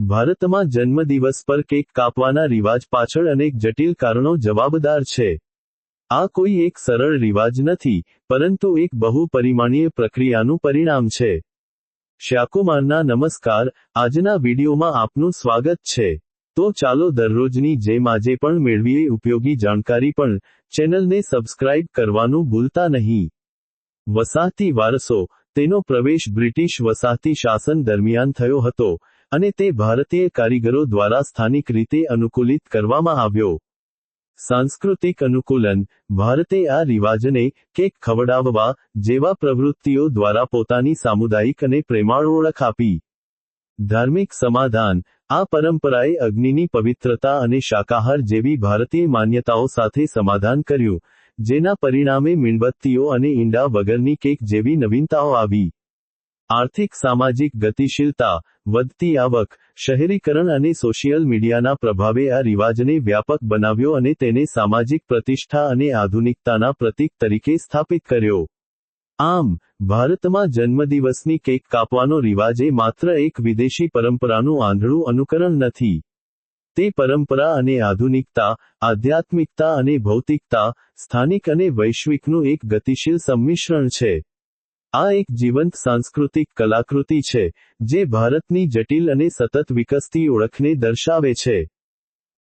ભારતમાં જન્મદિવસ પર કેક કાપવાના રિવાજ પાછળ અનેક જટિલ કારણો જવાબદાર છે. આ કોઈ એક સરળ રિવાજ નથી, પરંતુ એક બહુ પરિમાણીય પ્રક્રિયાનું પરિણામ છે. શ્યાકુમારના નમસ્કાર, આજના વિડીયોમાં આપનું સ્વાગત છે. તો ચાલો દરરોજની જેમ આજે પણ મેળવીએ ઉપયોગી જાણકારી પણ. ચેનલને સબસ્ક્રાઇબ કરવાનું ભૂલતા નહીં. વસાહતી વારસો, તેનો પ્રવેશ બ્રિટિશ વસાહતી શાસન દરમિયાન થયો હતો. અને તે ભારતીય કારીગરો દ્વારા સ્થાનિક રીતે અનુકૂલિત કરવામાં આવ્યો. સાંસ્કૃતિક અનુકૂલન, ભારતે આ રિવાજને કેક ખવડાવવા જેવા પ્રવૃત્તિઓ દ્વારા પોતાની સામુદાયિક અને પ્રેમાળ ઓળખ આપી. ધાર્મિક સમાધાન, આ પરંપરાએ અગ્નિની પવિત્રતા અને શાકાહાર જેવી ભારતીય માન્યતાઓ સાથે સમાધાન કર્યું, જેના પરિણામે મીણબત્તીઓ અને ઈંડા વગરની કેક જેવી નવીનતાઓ આવી. આર્થિક, સામાજિક ગતિશીલતા, વધતી આવક, શહેરીકરણ અને સોશિયલ મીડિયાના પ્રભાવે આ રિવાજને વ્યાપક બનાવ્યો અને તેને સામાજિક પ્રતિષ્ઠા અને આધુનિકતાના પ્રતીક તરીકે સ્થાપિત કર્યો. આમ, ભારતમાં જન્મદિવસની કેક કાપવાનો રિવાજ એ માત્ર એક વિદેશી પરંપરાનું આંધળું અનુકરણ નથી. તે પરંપરા અને આધુનિકતા, આધ્યાત્મિકતા અને ભૌતિકતા, સ્થાનિક અને વૈશ્વિકનું એક ગતિશીલ સંમિશ્રણ છે. આ એક જીવંત સાંસ્કૃતિક કલાકૃતિ છે, જે ભારતની જટિલ અને સતત વિકસતી ઓળખને દર્શાવે છે.